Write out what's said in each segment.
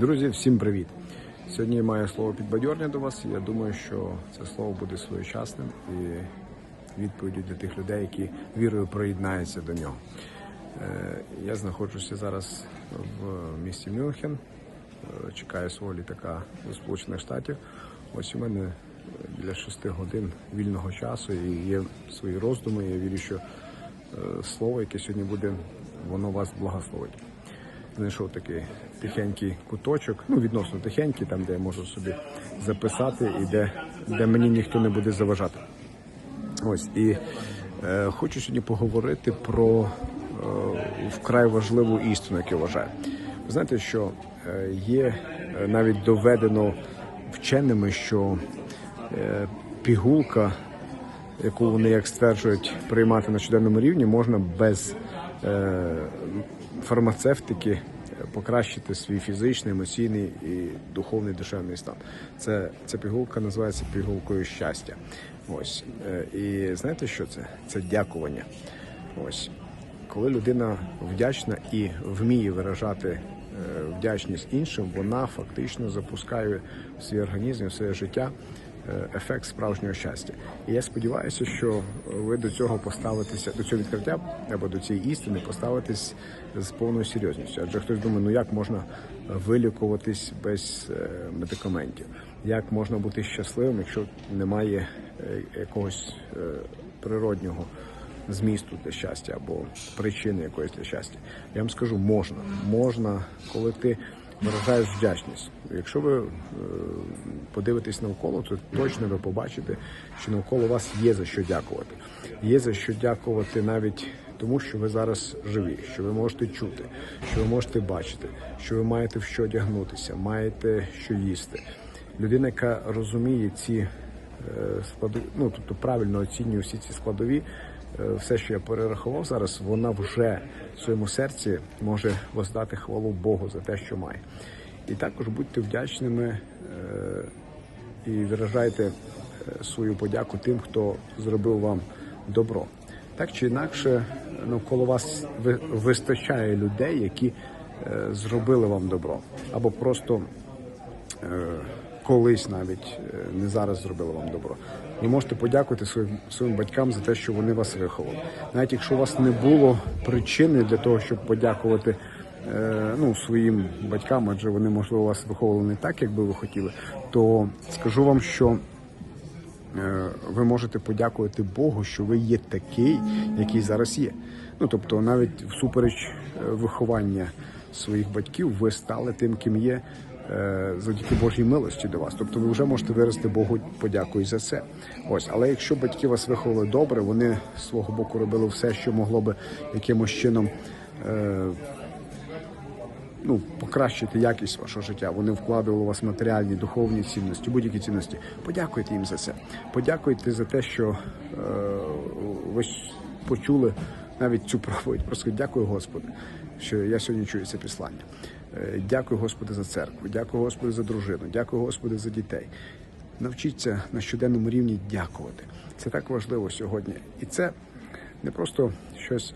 Друзі, всім привіт! Сьогодні я маю слово підбадьорення до вас. Я думаю, що це слово буде своєчасним і відповіддю для тих людей, які вірою приєднаються до нього. Е, Я знаходжуся зараз в місті Мюнхен, Е, чекаю свого літака до Сполучених Штатів. Ось у мене біля 6 годин вільного часу і є свої роздуми. Я вірю, що е, слово, яке сьогодні буде, воно вас благословить знайшов такий тихенький куточок, ну відносно тихенький, там де я можу собі записати і де, де мені ніхто не буде заважати. Ось і е, хочу сьогодні поговорити про е, вкрай важливу істину, яку я вважаю. Ви знаєте, що е, є е, навіть доведено вченими, що е, пігулка, яку вони, як стверджують, приймати на щоденному рівні, можна без е, фармацевтики покращити свій фізичний, емоційний і духовний душевний стан. Це ця пігулка називається пігулкою щастя. Ось Е, і знаєте, що це? Це дякування. Ось коли людина вдячна і вміє виражати е, вдячність іншим, вона фактично запускає в свій організм, в своє життя е, ефект справжнього щастя. І я сподіваюся, що ви до цього поставитеся, до цього відкриття або до цієї істини поставитесь з повною серйозністю. Адже хтось думає, ну як можна вилікуватись без е, медикаментів, як можна бути щасливим, якщо немає е, якогось е, природнього змісту для щастя або причини якоїсь для щастя. Я вам скажу, можна. Можна, коли ти виражаєш вдячність. Якщо ви е, подивитесь навколо, то точно ви побачите, що навколо вас є за що дякувати. Є за що дякувати навіть тому, що ви зараз живі, що ви можете чути, що ви можете бачити, що ви маєте в що одягнутися, маєте що їсти. Людина, яка розуміє ці е, складові, ну тобто правильно оцінює всі ці складові, все, що я перерахував зараз, вона вже в своєму серці може воздати хвалу Богу за те, що має. І також будьте вдячними е, і виражайте е, свою подяку тим, хто зробив вам добро. Так чи інакше, навколо вас ви- вистачає людей, які е, зробили вам добро, або просто е, колись навіть е, не зараз зробили вам добро. Ви можете подякувати своїм своїм батькам за те, що вони вас виховали. Навіть якщо у вас не було причини для того, щоб подякувати е, ну, своїм батькам, адже вони можливо вас виховували не так, як би ви хотіли, то скажу вам, що е, ви можете подякувати Богу, що ви є такий, який зараз є. Ну тобто, навіть всупереч е, виховання своїх батьків, ви стали тим, ким є. Е, Завдяки Божій милості до вас, тобто ви вже можете виразити Богу подяку і за це. Ось, але якщо батьки вас виховали добре, вони з свого боку робили все, що могло би якимось чином е, ну, покращити якість вашого життя. Вони вкладували у вас матеріальні, духовні цінності, будь-які цінності. Подякуйте їм за це. Подякуйте за те, що е, ви почули навіть цю проповідь. Просто дякую Господи, що я сьогодні чую це післання. Е, Дякую Господи за церкву, дякую Господи за дружину, дякую Господи за дітей. Навчіться на щоденному рівні дякувати. Це так важливо сьогодні. І це не просто щось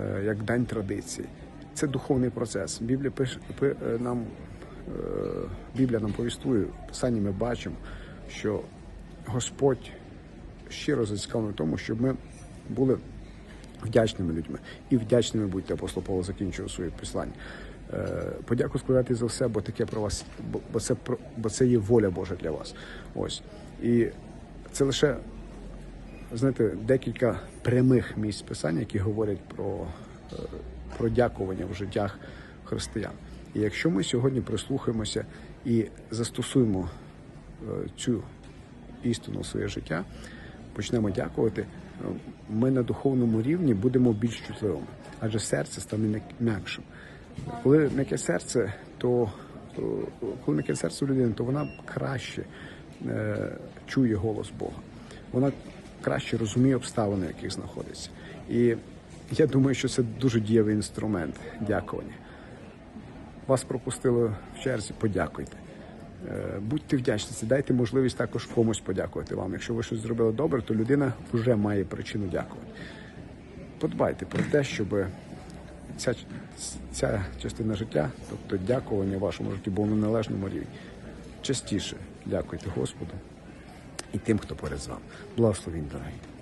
е, як дань традиції. Це духовний процес. Біблія пише пи- е, нам Біблія нам повістує, в писанні ми бачимо, що Господь щиро зацікавлений в тому, щоб ми були вдячними людьми. І вдячними будьте, апостол Павло закінчував своє післання. Е, Подяку складати за все, бо таке про вас, бо- це бо це є воля Божа для вас. Ось. І це лише знаєте, декілька прямих місць писання, які говорять про, е, про дякування в життях християн. І якщо ми сьогодні прислухаємося і застосуємо е, цю істину в своє життя, почнемо дякувати, ми на духовному рівні будемо більш чутливими, адже серце стане м'як- м'якшим. Коли м'яке серце, то е, коли м'яке серце у людини, то вона краще е, чує голос Бога. Вона краще розуміє обставини, в яких знаходиться. І я думаю, що це дуже дієвий інструмент дякування. Вас пропустили в черзі, подякуйте. Е, Будьте вдячні, дайте можливість також комусь подякувати вам. Якщо ви щось зробили добре, то людина вже має причину дякувати. Подбайте про те, щоб ця, ця частина життя, тобто дякування вашому житті було на належному рівні. Частіше дякуйте Господу і тим, хто поряд з вами. Благословінь, дорогі.